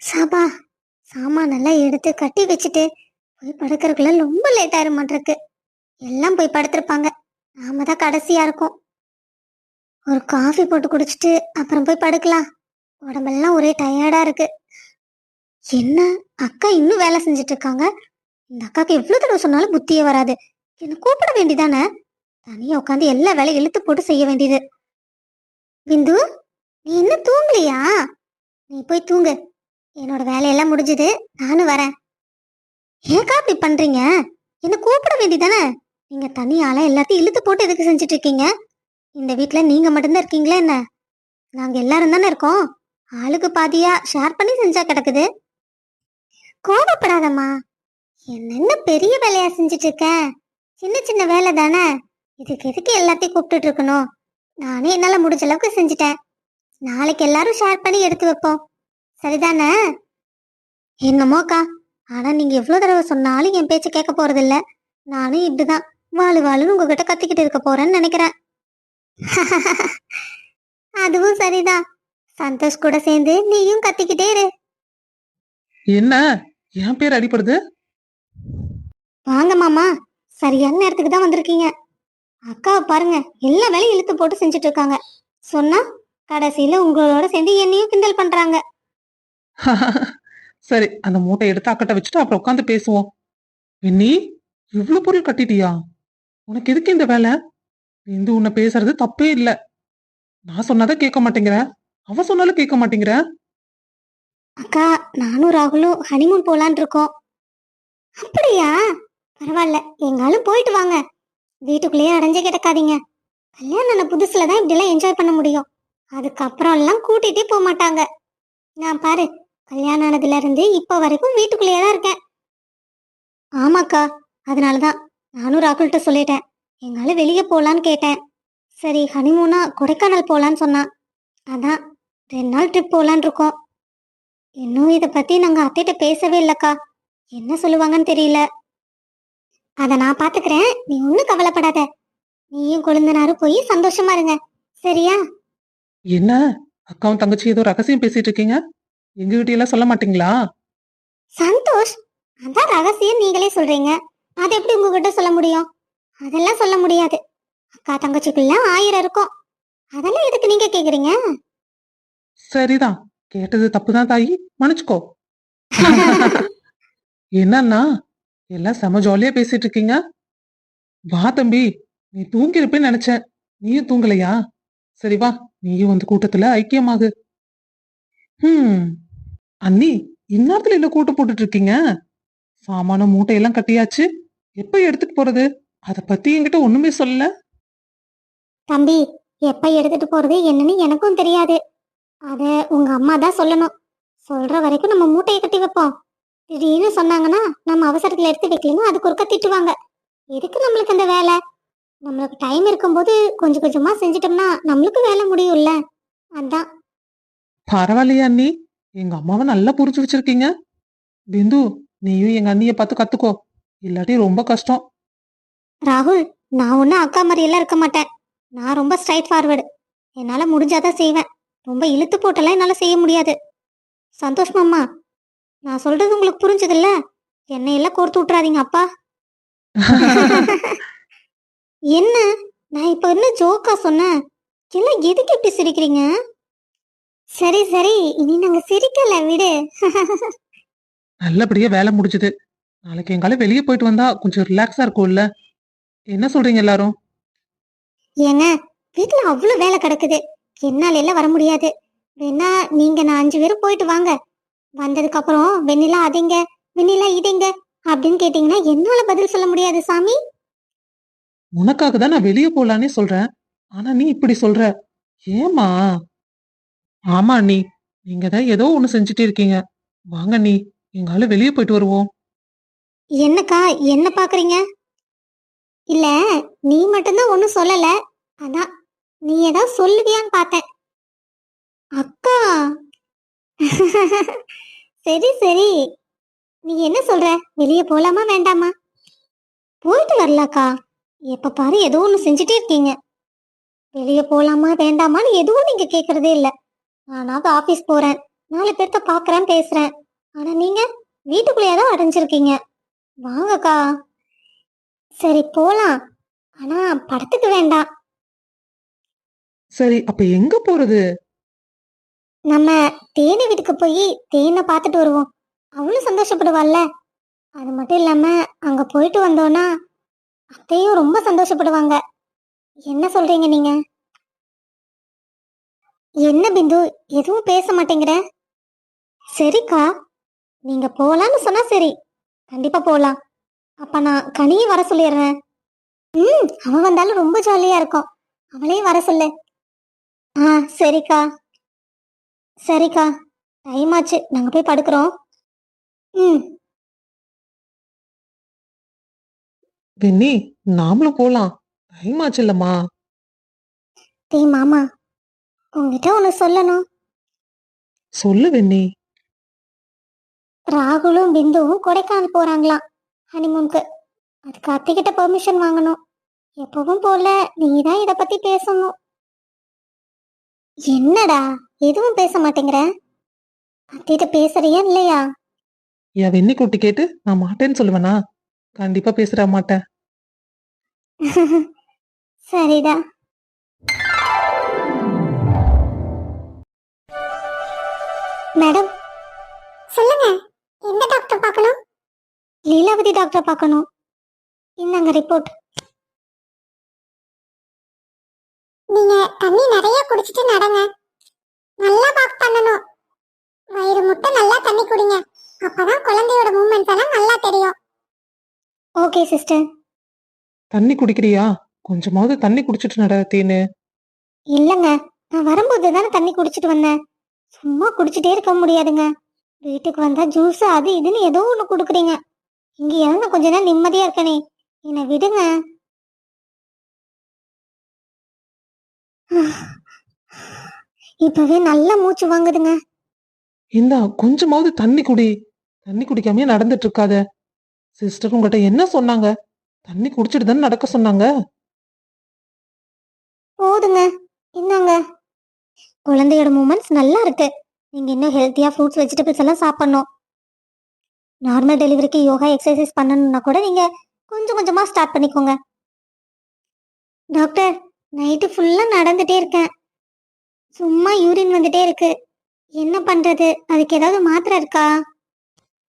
சாபா சாமான் எல்லாம் எடுத்து கட்டி வச்சுட்டு போய் படுக்கிறதுக்குள்ள ரொம்ப லேட் ஆயிரும் மாட்டிருக்கு எல்லாம் போய் படுத்திருப்பாங்க. நாம தான் கடைசியா இருக்கோம். ஒரு காஃபி போட்டு குடிச்சிட்டு அப்புறம் போய் படுக்கலாம். உடம்பெல்லாம் ஒரே டயர்டா இருக்கு. என்ன? அக்கா இன்னும் வேலை செஞ்சுட்டு இருக்காங்க இந்த அக்காவுக்கு எவ்வளவு தடவை சொன்னாலும் புத்தியே வராது. என்ன கூப்பிட வேண்டிதானே தனியா உட்காந்து எல்லா வேலையும் இழுத்து போட்டு செய்ய வேண்டியது. பிந்து நீ இன்னும் தூங்கலையா? நீ போய் தூங்கு. என்னோட வேலையெல்லாம் முடிஞ்சது. நானும் வரேன். ஏக்கா இப்படி பண்றீங்க? என்ன கூப்பிட வேண்டிதானே நீங்க தனியால எல்லாத்தையும் இழுத்து போட்டு எதுக்கு செஞ்சுட்டு இருக்கீங்க? இந்த வீட்டுல நீங்க மட்டும்தான் இருக்கீங்களா என்ன? நாங்க எல்லாரும் தானே இருக்கோம். ஆளுக்கு பாதியா ஷேர் பண்ணி செஞ்சா கிடக்குது. கோபப்படாதம்மா என்னென்ன பெரிய வேலையா செஞ்சுட்டு இருக்கேன் சின்ன சின்ன வேலை தானே. இதுக்கு எதுக்கு எல்லாத்தையும் கூப்பிட்டுட்டு இருக்கணும்? நானே என்னால முடிஞ்ச அளவுக்கு செஞ்சுட்டேன். நாளைக்கு எல்லாரும் ஷேர் பண்ணி எடுத்து வைப்போம். சரிதானே? என்னமோக்கா ஆனா நீங்க எவ்வளவு தடவை சொன்னாலும் என் பேச்ச கேட்க போறது இல்ல நானும் இப்படிதான் வாழு வாழுன்னு உங்ககிட்ட கத்திக்கிட்டு இருக்க போறேன்னு நினைக்கிறேன். அதுவும் சரிதான். சந்தோஷ் கூட சேர்ந்து நீயும் கத்திக்கிட்டே இரு. என்ன? என் பேர் அடிப்படுது வாங்க மாமா சரியான நேரத்துக்கு தான் வந்திருக்கீங்க. அக்காவை பாருங்க எல்லா வேலையும் இழுத்து போட்டு செஞ்சுட்டு இருக்காங்க. சொன்னா கடைசியில உங்களோட சேர்ந்து என்னையும் கிண்டல் பண்றாங்க. சரி அந்த மூட்டை எடுத்து அக்கட்ட வச்சுட்டு அப்புறம் உட்காந்து பேசுவோம். வின்னி இவ்வளவு பொருள் கட்டிட்டியா? உனக்கு எதுக்கு இந்த வேலை? இந்து உன்னை பேசுறது தப்பே இல்ல. நான் சொன்னதை கேட்க மாட்டேங்கிற. அவ சொன்னாலும் கேட்க மாட்டேங்கிற. அக்கா நானும் ராகுலும் ஹனிமூன் போலான் இருக்கோம் அப்படியா? பரவாயில்ல எங்காலும் போயிட்டு வாங்க. வீட்டுக்குள்ளேயே அடைஞ்சே கிடக்காதீங்க. கல்யாணம் ஆன புதுசுல தான் இப்படிலாம் என்ஜாய் பண்ண முடியும். அதுக்கப்புறம் எல்லாம் கூட்டிட்டே போக மாட்டாங்க நான் பாரு கல்யாணம் ஆனதுல இருந்து இப்ப வரைக்கும் வீட்டுக்குள்ளேயே தான் இருக்கேன். ஆமாக்கா அதனாலதான் நானும் ராகுல்கிட்ட சொல்லிட்டேன். எங்களால் வெளியே போகலான்னு கேட்டேன். சரி ஹனிமூனா கொடைக்கானல் போகலான்னு சொன்னான். அதான் ரெண்டு நாள் ட்ரிப் போகலான் இருக்கோம். இன்னும் இதை பத்தி நாங்க அத்தைகிட்ட பேசவே இல்லக்கா. என்ன சொல்லுவாங்கன்னு தெரியல. அத நான் பாத்துக்கிறேன். நீ ஒன்றும் கவலைப்படாத. நீயும் கொழுந்தனாரும் போய் சந்தோஷமா இருங்க. சரியா? என்ன? அக்காவும் தங்கச்சி ஏதோ ரகசியம் பேசிட்டு இருக்கீங்க? எங்க கிட்ட எல்லாம் சொல்ல மாட்டீங்களா? சந்தோஷ் அதான் ரகசியம் நீங்களே சொல்றீங்க. அது எப்படி உங்ககிட்ட சொல்ல முடியும்? அதெல்லாம் சொல்ல முடியாது. அக்கா தங்கச்சிக்குள்ள ஆயிரம் இருக்கும். அதெல்லாம் எதுக்கு நீங்க கேக்குறீங்க? சரிதான். கேட்டது தப்புதான் தாயி. மன்னிச்சுக்கோ. என்னன்னா எல்லாம் செம ஜாலியா பேசிட்டு இருக்கீங்க வா தம்பி நீ தூங்கிருப்பேன்னு நினைச்சேன். நீயும் தூங்கலையா? சரி வா நீயும் வந்து கூட்டத்துல ஐக்கியமாகு. ஹம். அண்ணி இந்நேரத்துல என்ன கூட்டம் போட்டுட்டு இருக்கீங்க சாமான மூட்டையெல்லாம் கட்டியாச்சு. எப்ப எடுத்துட்டு போறது? அத பத்தி என்கிட்ட ஒண்ணுமே சொல்லல. தம்பி எப்ப எடுத்துட்டு போறது என்னன்னு எனக்கும் தெரியாது. அத உங்க அம்மா தான் சொல்லணும். சொல்ற வரைக்கும் நம்ம மூட்டையை கட்டி வைப்போம். திடீர்னு சொன்னாங்கன்னா நம்ம அவசரத்துல எடுத்து வைக்கலன்னா அதுக்கு ஒருக்கா திட்டுவாங்க. எதுக்கு நம்மளுக்கு அந்த வேலை? நம்மளுக்கு டைம் இருக்கும்போது கொஞ்சம் கொஞ்சமா செஞ்சிட்டோம்னா நம்மளுக்கு வேலை முடியும்ல. அதான். பரவாயில்லையா அண்ணி. எங்க அம்மாவை நல்லா புரிஞ்சு வச்சிருக்கீங்க. பிந்து நீயும் எங்க அண்ணிய பார்த்து கத்துக்கோ. இல்லாட்டி ரொம்ப கஷ்டம். ராகுல் நான் ஒன்றும் அக்கா மாதிரி எல்லாம் இருக்க மாட்டேன். நான் ரொம்ப ஸ்ட்ரைட் ஃபார்வர்டு என்னால முடிஞ்சாதான் செய்வேன். ரொம்ப இழுத்து போட்டெல்லாம் என்னால செய்ய முடியாது. சந்தோஷ் மாமா நான் சொல்றது உங்களுக்கு புரிஞ்சதில்ல? என்னை எல்லாம் கோர்த்து விட்டுறாதீங்க அப்பா. என்ன? நான் இப்ப என்ன ஜோக்கா சொன்னேன்? எல்லாம் எதுக்கு இப்படி சிரிக்கிறீங்க? சரி சரி. இனி நாங்க சிரிக்கல விடு. நல்லபடியா வேலை முடிஞ்சது. நாளைக்கு எங்கால வெளியே போயிட்டு வந்தா கொஞ்சம் ரிலாக்ஸா இருக்கும்ல. என்ன சொல்றீங்க எல்லாரும்? ஏங்க வீட்டுல அவ்வளவு வேலை கிடக்குது. என்னால எல்லாம் வர முடியாது. வேணா நீங்க நான் அஞ்சு பேரும் போயிட்டு வாங்க. வந்ததுக்கு அப்புறம் வெண்ணிலா அதிங்க? வெண்ணிலா இதெங்க? அப்படின்னு கேட்டீங்கன்னா என்னால பதில் சொல்ல முடியாது சாமி. உனக்காக தான் நான் வெளியே போலானே சொல்றேன். ஆனா நீ இப்படி சொல்ற. ஏமா ஆமா அண்ணி. நீங்க தான் ஏதோ ஒண்ணு செஞ்சுட்டே இருக்கீங்க. வாங்க அண்ணி. எங்கால வெளியே போயிட்டு வருவோம். என்னக்கா? என்ன பாக்குறீங்க? இல்ல நீ மட்டும்தான் ஒண்ணும் சொல்லல. அதான் நீ ஏதாவது சொல்லுவியான்னு பார்த்தேன். அக்கா! சரி சரி. நீ என்ன சொல்ற? வெளியே போலாமா வேண்டாமா? போயிட்டு வரலாக்கா. எப்ப பாரு ஏதோ ஒண்ணு செஞ்சுட்டே இருக்கீங்க. வெளியே போலாமா வேண்டாமான்னு எதுவும் நீங்க கேக்குறதே இல்லை. நானாவது ஆபீஸ் போறேன். நாலு பேர்த்த பாக்குறேன் பேசுறேன். ஆனா நீங்க வீட்டுக்குள்ளேயே தான் அடைஞ்சிருக்கீங்க. வாங்கக்கா. சரி போலாம். ஆனா படத்துக்கு வேண்டாம். சரி அப்ப எங்க போறது? நம்ம தேனி வீட்டுக்கு போய் தேனை பார்த்துட்டு வருவோம். அவளும் சந்தோஷப்படுவாள்ல. அது மட்டும் இல்லாம அங்க போயிட்டு வந்தோம்னா அத்தையும் ரொம்ப சந்தோஷப்படுவாங்க. என்ன சொல்றீங்க நீங்க? என்ன பிந்து? எதுவும் பேச மாட்டேங்கிற? சரிக்கா. நீங்க போலான்னு சொன்னா சரி. கண்டிப்பா போலாம். அப்ப நான் கனியை வர சொல்லிடுறேன். ம் அவன் வந்தாலும் ரொம்ப ஜாலியா இருக்கும். அவளையும் வர சொல்லு. ஆ சரிக்கா. சரிக்கா. டைம் ஆச்சு. நாங்க போய் படுக்கிறோம். ம். வெண்ணி நாமளும் போலாம். டைம் ஆச்சு இல்லம்மா. டேய் மாமா. உங்ககிட்ட ஒன்று சொல்லணும். சொல்லு வெண்ணி. ராகுலும் பிந்துவும் கொடைக்கானல் போறாங்களாம் ஹனிமூனுக்கு அதுக்கு அத்தைக்கிட்ட பெர்மிஷன் வாங்கணும். எப்பவும் போல நீ தான் இதை பத்தி பேசணும். என்னடா எதுவும் பேச மாட்டேங்கிற? அத்தைகிட்ட பேசுறியா இல்லையா? என் வெண்ணி குட்டி கேட்டு நான் மாட்டேன்னு சொல்லுவேனா? கண்டிப்பா பேசுற மாட்டேன். சரிடா. மேடம் சொல்லுங்க எந்த டாக்டர் பார்க்கணும்? லீலாவதி டாக்டர் பார்க்கணும். இந்தாங்க ரிப்போர்ட் நீங்க தண்ணி நிறைய குடிச்சிட்டு நடங்க. நல்லா வாக் பண்ணணும். வயிறு முட்டை நல்லா தண்ணி குடிங்க. அப்பதான் குழந்தையோட மூமெண்ட்ஸ் எல்லாம் நல்லா தெரியும். ஓகே சிஸ்டர் தண்ணி குடிக்கிறியா? கொஞ்சமாவது தண்ணி குடிச்சிட்டு நட தேனு இல்லைங்க நான் வரும்போது தானே தண்ணி குடிச்சிட்டு வந்தேன். சும்மா குடிச்சிட்டே இருக்க முடியாதுங்க. வீட்டுக்கு வந்தா ஜூஸ் அது இதுன்னு ஏதோ ஒன்று கொடுக்குறீங்க. இங்க இறங்க கொஞ்ச நேரம் நிம்மதியா இருக்கனே. என்னை விடுங்க. இப்பவே நல்ல மூச்சு வாங்குதுங்க. இந்தா கொஞ்சமாவது தண்ணி குடி. தண்ணி குடிக்காமயே நடந்துட்டு இருக்காத. சிஸ்டர் உங்ககிட்ட என்ன சொன்னாங்க? தண்ணி குடிச்சிட்டு தானே நடக்க சொன்னாங்க? போதுங்க. இந்தாங்க. குழந்தையோட மூமெண்ட்ஸ் நல்லா இருக்கு நீங்க இன்னும் ஹெல்த்தியா ஃப்ரூட்ஸ் வெஜிடபிள்ஸ் எல்லாம் சாப்பிடணும். நார்மல் டெலிவரிக்கு யோகா எக்ஸசைஸ் பண்ணணும்னா கூட நீங்க கொஞ்சம் கொஞ்சமா ஸ்டார்ட் பண்ணிக்கோங்க. டாக்டர் நைட்டு ஃபுல்லா நடந்துட்டே இருக்கேன். சும்மா யூரின் வந்துட்டே இருக்கு. என்ன பண்றது? அதுக்கு ஏதாவது மாத்திரை இருக்கா?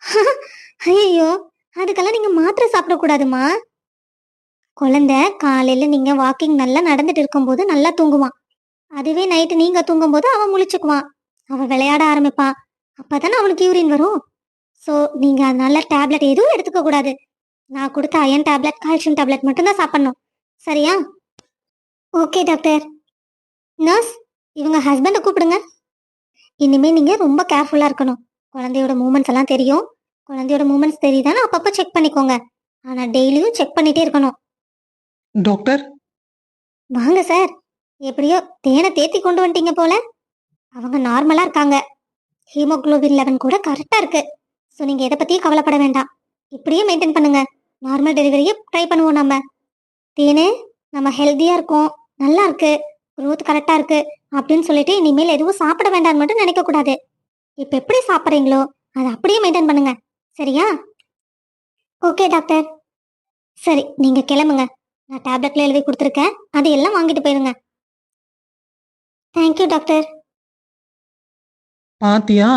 ஐயோ அதுக்கெல்லாம் நீங்க மாத்திரை சாப்பிடக்கூடாதுமா? குழந்தை காலையில நீங்க வாக்கிங் நல்லா நடந்துட்டு இருக்கும்போது நல்லா தூங்குவான். அதுவே நைட்டு நீங்க தூங்கும்போது அவன் முழிச்சுக்குவான். அவன் விளையாட ஆரம்பிப்பான். அப்பதானே அவனுக்கு யூரின் வரும். ஸோ நீங்க அதனால டேப்லெட் எதுவும் எடுத்துக்க கூடாது. நான் கொடுத்த அயன் டேப்லெட் கால்சியம் டேப்லெட் மட்டும்தான் சாப்பிடணும். சரியா? ஓகே டாக்டர் நர்ஸ் இவங்க ஹஸ்பண்டை கூப்பிடுங்க. இனிமே நீங்க ரொம்ப கேர்ஃபுல்லா இருக்கணும். குழந்தையோட மூமெண்ட்ஸ் எல்லாம் தெரியும். குழந்தையோட மூமெண்ட்ஸ் தெரியுதானே அப்பப்போ செக் பண்ணிக்கோங்க. ஆனா டெய்லியும் செக் பண்ணிட்டே இருக்கணும். டாக்டர் வாங்க சார் எப்படியோ தேனை தேத்தி கொண்டு வந்துட்டீங்க போல. அவங்க நார்மலா இருக்காங்க. ஹீமோகுளோபின் லெவன் கூட கரெக்டா இருக்கு. ஸோ நீங்க எதை பத்தியும் கவலைப்பட வேண்டாம். இப்படியே மெயின்டைன் பண்ணுங்க. நார்மல் டெலிவரியே ட்ரை பண்ணுவோம் நம்ம. தேனு நம்ம ஹெல்த்தியா இருக்கோம். நல்லா இருக்கு. குரோத் கரெக்டா இருக்கு. அப்படின்னு சொல்லிட்டு இனிமேல் எதுவும் சாப்பிட வேண்டாம்னு மட்டும் நினைக்க கூடாது. இப்போ எப்படி சாப்பிட்றீங்களோ அதை அப்படியே மெயின்டைன் பண்ணுங்க. சரியா? ஓகே டாக்டர் சரி நீங்க கிளம்புங்க. நான் டேப்லெட்ல எழுதி கொடுத்துருக்கேன். அது எல்லாம் வாங்கிட்டு போயிருங்க. தேங்க்யூ டாக்டர் பாத்தியா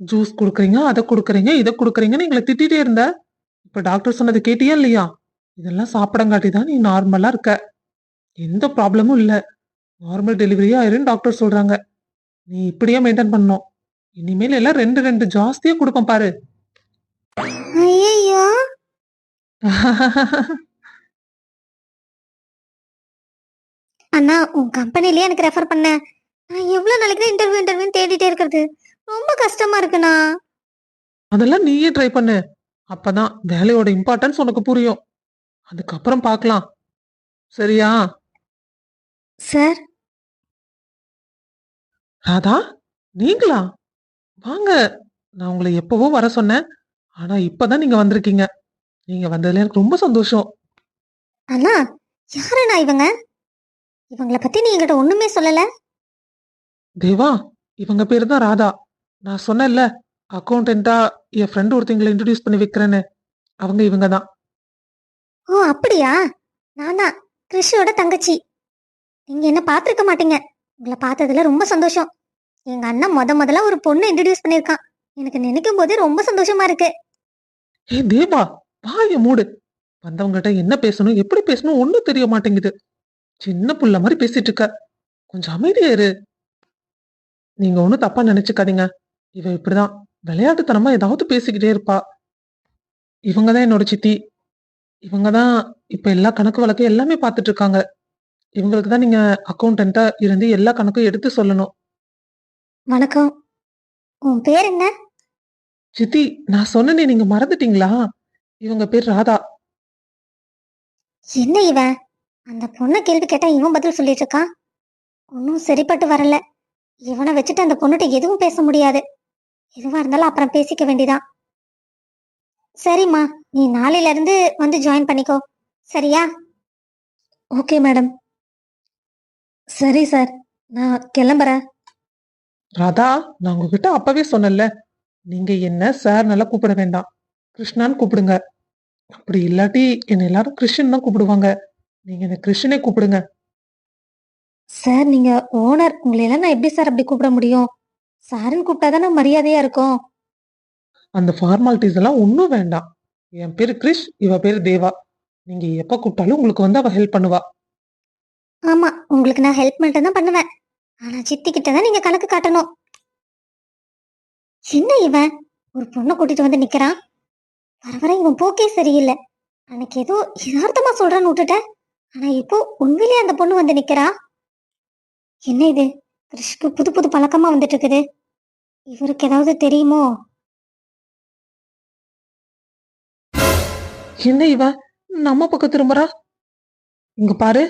ஜூஸ் குடுக்குறீங்க அதை குடுக்குறீங்க இதை குடுக்குறீங்கன்னு எங்களை திட்டிட்டே இருந்த. இப்ப டாக்டர் சொன்னது கேட்டியா இல்லையா? இதெல்லாம் சாப்பிடங்காட்டி தான் நீ நார்மலா இருக்க. எந்த ப்ராப்ளமும் இல்ல. நார்மல் டெலிவரியா ஆயிருன்னு டாக்டர் சொல்றாங்க. நீ இப்படியே மெயின்டைன் பண்ணணும். இனிமேல் எல்லாம் ரெண்டு ரெண்டு ஜாஸ்தியா கொடுப்பேன் பாரு. ஐயோ அண்ணா உன் கம்பெனிலேயே எனக்கு ரெஃபர் பண்ண. நான் எவ்வளவு நாளைக்கு தான் இன்டர்வியூ இன்டர்வியூ தேடிட்டே இருக்கிறது. ரொம்ப கஷ்டமா இருக்குண்ணா. அதெல்லாம் நீயே ட்ரை பண்ணு. அப்பதான் வேலையோட இம்பார்ட்டன்ஸ் உனக்கு புரியும். அதுக்கப்புறம் பார்க்கலாம். சரியா? சார். ராதா நீங்களா? வாங்க. நான் உங்களை எப்பவோ வர சொன்னேன். ஆனா இப்பதான் நீங்க வந்திருக்கீங்க. நீங்க வந்ததுல எனக்கு ரொம்ப சந்தோஷம். அண்ணா யாருண்ணா இவங்க? இவங்கள பத்தி நீ என்கிட்ட ஒண்ணுமே சொல்லல? தேவா இவங்க பேரு தான் ராதா. நான் சொன்னேன்ல அக்கௌண்டண்டா என் ஃப்ரெண்ட் ஒருத்தங்களை இன்ட்ரடியூஸ் பண்ணி வைக்கிறேன்னு. அவங்க இவங்க தான் ஓ அப்படியா? நான் கிறிஷோட தங்கச்சி. நீங்க என்ன பார்த்துருக்க மாட்டீங்க. உங்களை பார்த்ததுல ரொம்ப சந்தோஷம். எங்க அண்ணன் முத முதல்ல ஒரு பொண்ணு இன்ட்ரடியூஸ் பண்ணியிருக்கான். எனக்கு நினைக்கும் போதே ரொம்ப சந்தோஷமா இருக்கு. ஏ தேவா வாய மூடு. வந்தவங்ககிட்ட என்ன பேசணும் எப்படி பேசணும் ஒண்ணும் தெரிய மாட்டேங்குது. சின்ன புள்ள மாதிரி பேசிட்டு இருக்க. கொஞ்சம் அமைதியா இரு. நீங்க ஒண்ணும் தப்பா நினைச்சுக்காதீங்க. இவ இப்படிதான். விளையாட்டுத்தனமா ஏதாவது பேசிக்கிட்டே இருப்பா. இவங்க தான் என்னோட சித்தி. இவங்க தான் இப்ப எல்லா கணக்கு வழக்கு எல்லாமே பார்த்துட்டு இருக்காங்க. இவங்களுக்கு தான் நீங்க அக்கௌண்டண்டா இருந்து எல்லா கணக்கும் எடுத்து சொல்லணும். வணக்கம். உன் பேர் என்ன? சித்தி நான் சொன்னனே நீங்க மறந்துட்டீங்களா? இவங்க பேர் ராதா. என்ன இவன்? அந்த பொண்ணை கேள்வி கேட்டா இவன் பதில் சொல்லிட்டு இருக்கான். ஒன்றும் சரிப்பட்டு வரல. இவனை வச்சுட்டு அந்த பொண்ணுகிட்ட எதுவும் பேச முடியாது. எதுவா இருந்தாலும் அப்புறம் பேசிக்க வேண்டியதான் சரிம்மா நீ நாளையில இருந்து வந்து ஜாயின் பண்ணிக்கோ. சரியா? ஓகே மேடம் சரி சார் நான் கிளம்புறேன். ராதா நான் உங்ககிட்ட அப்பவே சொன்னேன்ல. நீங்க என்ன சார் நல்லா கூப்பிட வேண்டாம். கிருஷ்ணான்னு கூப்பிடுங்க. அப்படி இல்லாட்டி என்ன எல்லாரும் கிருஷ்ணன் தான் கூப்பிடுவாங்க. நீங்க என்ன கிருஷ்ணனே கூப்பிடுங்க. சார் நீங்க ஓனர் உங்களையெல்லாம் நான் எப்படி சார் அப்படி கூப்பிட முடியும்? சாருன்னு கூப்பிட்டா தானே மரியாதையா இருக்கும். அந்த ஃபார்மாலிட்டிஸ் எல்லாம் ஒன்றும் வேண்டாம். என் பேரு கிரிஷ் இவ பேரு தேவா. நீங்க எப்ப கூப்பிட்டாலும் உங்களுக்கு வந்து அவ ஹெல்ப் பண்ணுவா. ஆமா உங்களுக்கு நான் ஹெல்ப் மட்டும் தான் பண்ணுவேன். ஆனா சித்தி கிட்ட தான் நீங்க கணக்கு காட்டணும். என்ன இவன்? ஒரு பொண்ணை கூட்டிட்டு வந்து நிக்கிறான்? வர வர இவன் போக்கே சரியில்லை. அன்னைக்கு ஏதோ யதார்த்தமா சொல்றான்னு விட்டுட்டேன். ஆனா இப்போ உண்மையிலேயே அந்த பொண்ணு வந்து நிக்கிறா? என்ன இது? கிறிஷ்க்கு புது புது பழக்கமா வந்துட்டு இருக்குது இவருக்கு ஏதாவது தெரியுமோ? என்ன இவ? நம்ம பக்கம் திரும்புறா? இங்க பாரு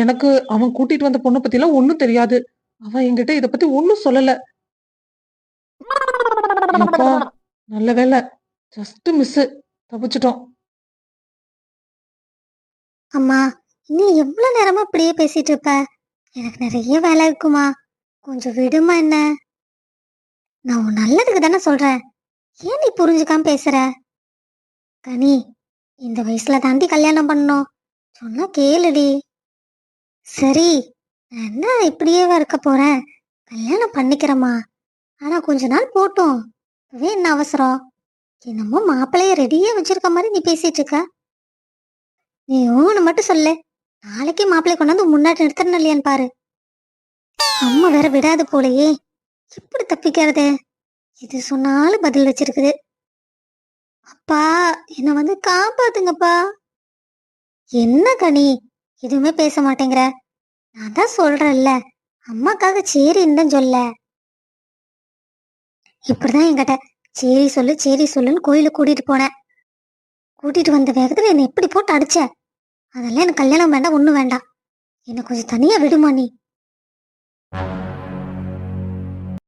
எனக்கு அவன் கூட்டிட்டு வந்த பொண்ணை பத்தி எல்லாம் ஒண்ணும் தெரியாது. அவன் என்கிட்ட இத பத்தி ஒண்ணும் சொல்லல. அப்பா, நல்ல வேலை ஜஸ்ட் மிஸ் தப்பிச்சிட்டோம். அம்மா நீ எவ்வளவு நேரமா இப்படியே பேசிட்டு இருப்ப எனக்கு நிறைய வேலை இருக்குமா? கொஞ்சம் விடுமா என்ன? நான் உன் நல்லதுக்கு தானே சொல்றேன். ஏன் நீ புரிஞ்சுக்காம பேசுற? கனி இந்த வயசுல தாண்டி கல்யாணம் பண்ணணும். சொன்னா கேளுடி. சரி நான் என்ன இப்படியே இருக்க போறேன்? கல்யாணம் பண்ணிக்கிறேம்மா. ஆனா கொஞ்ச நாள் போட்டும். இப்பவே என்ன அவசரம்? என்னமோ மாப்பிள்ளைய ரெடியே வச்சிருக்க மாதிரி நீ பேசிட்டு இருக்க. நீ ஒன்று மட்டும் சொல்லு. நாளைக்கே மாப்பிள்ளை கொண்டாந்து முன்னாடி நிறுத்தணும் இல்லையான்னு பாரு. அம்மா வேற விடாது போலயே. எப்படி தப்பிக்கிறது எது சொன்னாலும் பதில் வச்சிருக்குது. அப்பா என்ன வந்து காப்பாத்துங்கப்பா. என்ன கனி? எதுவுமே பேச மாட்டேங்கிற. நான் தான் சொல்றேன்ல. அம்மாக்காக சரின்னு தான் சொல்ல. இப்படிதான் என்கிட்ட சரி சொல்லு சரி சொல்லுன்னு கோயிலுக்கு கூட்டிட்டு போனேன். கூட்டிட்டு வந்த வேகத்துல என்னை எப்படி போட்டு அடிச்ச. அதெல்லாம் எனக்கு கல்யாணம் வேண்டாம் ஒன்றும் வேண்டாம். என்னை கொஞ்சம் தனியாக விடுமா நீ?